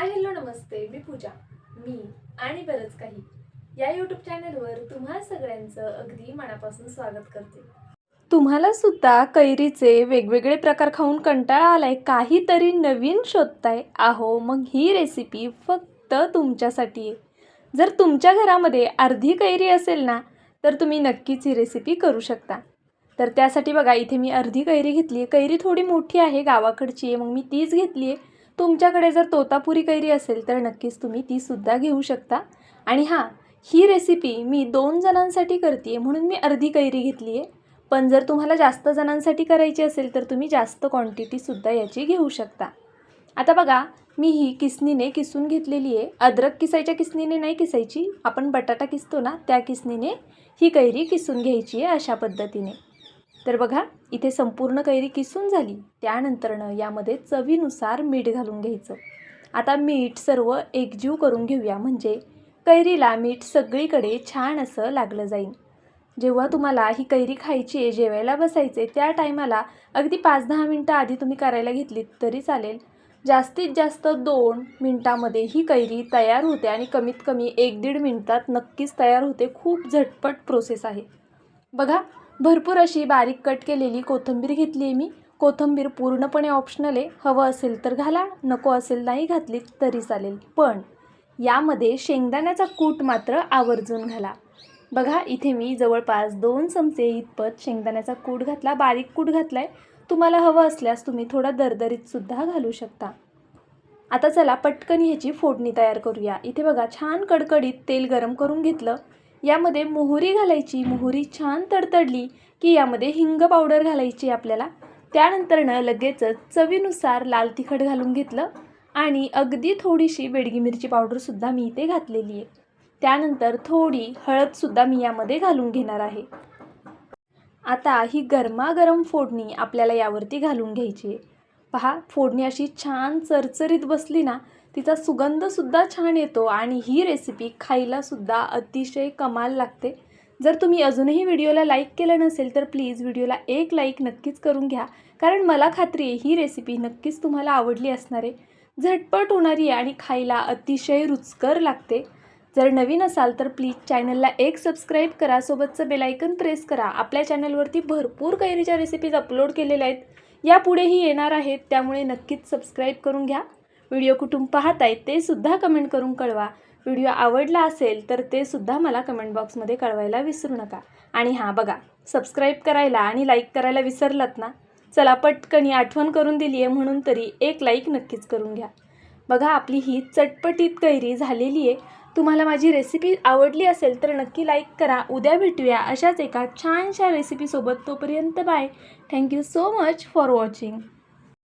Hi hello नमस्ते. मी पूजा. मी आणि बरंच काही. या यूट्यूब चॅनलवर तुम्हा सगळ्यांचं अगदी मनापासून स्वागत करते. तुम्हाला सुद्धा कैरीचे वेगवेगळे प्रकार खाऊन कंटाळा आलाय काहीतरी नवीन शोधताय. आहो मग ही रेसिपी फक्त तुमच्यासाठी आहे. जर तुमच्या घरामध्ये अर्धी कैरी असेल ना तर तुम्ही नक्कीच ही रेसिपी करू शकता. तर त्यासाठी बघा इथे मी अर्धी कैरी घेतली आहे कैरी थोडी मोठी आहे गावाकडची आहे मग मी तीच घेतली आहे तुमच्याकडे जर तोतापुरी कैरी असेल तर नक्कीच तुम्ही तीसुद्धा घेऊ शकता. आणि हां ही रेसिपी मी दोन जणांसाठी करते आहे म्हणून मी अर्धी कैरी घेतली आहे पण जर तुम्हाला जास्त जणांसाठी करायची असेल तर तुम्ही जास्त क्वांटिटीसुद्धा याची घेऊ शकता. आता बघा मी ही किसनीने किसून घेतलेली आहे अद्रक किसायच्या किसनीने नाही किसायची. आपण बटाटा किसतो ना त्या किसनीने ही कैरी किसून घ्यायची आहे अशा पद्धतीने. तर बघा इथे संपूर्ण कैरी किसून झाली. त्यानंतरनं यामध्ये चवीनुसार मीठ घालून घ्यायचं. आता मीठ सर्व एकजीव करून घेऊया. म्हणजे कैरीला मीठ सगळीकडे छान असं लागलं जाईल. जेव्हा तुम्हाला ही कैरी खायची आहे जेवायला बसायचे त्या टायमाला अगदी पाच दहा मिनटं आधी तुम्ही करायला घेतलीत तरी चालेल. जास्तीत जास्त दोन मिनटामध्ये ही कैरी तयार होते आणि कमीत कमी एक दीड मिनटात नक्कीच तयार होते. खूप झटपट प्रोसेस आहे. बघा भरपूर अशी बारीक कट केलेली कोथिंबीर घेतली आहे मी. कोथिंबीर पूर्णपणे ऑप्शनल आहे. हवं असेल तर घाला नको असेल नाही घातली तरी चालेल. पण यामध्ये शेंगदाण्याचा कूट मात्र आवर्जून घाला. बघा इथे मी जवळपास दोन चमचे इतपत शेंगदाण्याचा कूट घातला बारीक कूट घातला आहे तुम्हाला हवं असल्यास तुम्ही थोडा दरदरीतसुद्धा घालू शकता. आता चला पटकन ह्याची फोडणी तयार करूया. इथे बघा छान कडकडीत तेल गरम करून घेतलं. यामध्ये मोहरी घालायची मोहरी छान तडतडली की यामध्ये हिंग पावडर घालायची आपल्याला. त्यानंतरनं लगेचच चवीनुसार लाल तिखट घालून घेतलं आणि अगदी थोडीशी बेडगी मिरची पावडरसुद्धा मी इथे घातलेली आहे. त्यानंतर थोडी हळदसुद्धा मी यामध्ये घालून घेणार आहे. आता ही गरमागरम फोडणी आपल्याला यावरती घालून घ्यायची आहे. पहा फोडणी अशी छान चरचरीत बसली ना तिचा सुगंधसुद्धा छान येतो आणि ही रेसिपी खायलासुद्धा अतिशय कमाल लागते. जर तुम्ही अजूनही व्हिडिओला लाईक केलं नसेल तर प्लीज व्हिडिओला एक लाईक नक्कीच करून घ्या. कारण मला खात्री आहे ही रेसिपी नक्कीच तुम्हाला आवडली असणार आहे. झटपट होणारी आहे आणि खायला अतिशय रुचकर लागते. जर नवीन असाल तर प्लीज चॅनलला एक सबस्क्राईब करा. सोबतचं बेलायकन प्रेस करा. आपल्या चॅनलवरती भरपूर कैरीच्या रेसिपीज अपलोड केलेल्या आहेत. यापुढेही येणार आहेत त्यामुळे नक्कीच सबस्क्राईब करून घ्या. व्हिडिओ कुठून पाहताय ते सुद्धा कमेंट करून कळवा. व्हिडिओ आवडला असेल तर ते सुद्धा मला कमेंट बॉक्समध्ये कळवायला विसरू नका. आणि हां बघा सबस्क्राईब करायला आणि लाईक करायला विसरलात ना चला पटकनी आठवण करून दिली आहे म्हणून तरी एक लाईक नक्कीच करून घ्या. बघा आपली ही चटपटीत कैरी झालेली आहे तुम्हाला माझी रेसिपी आवडली असेल तर नक्की लाईक करा. उद्या भेटूया अशाच एका छानशा रेसिपीसोबत तोपर्यंत bye thank you so much for watching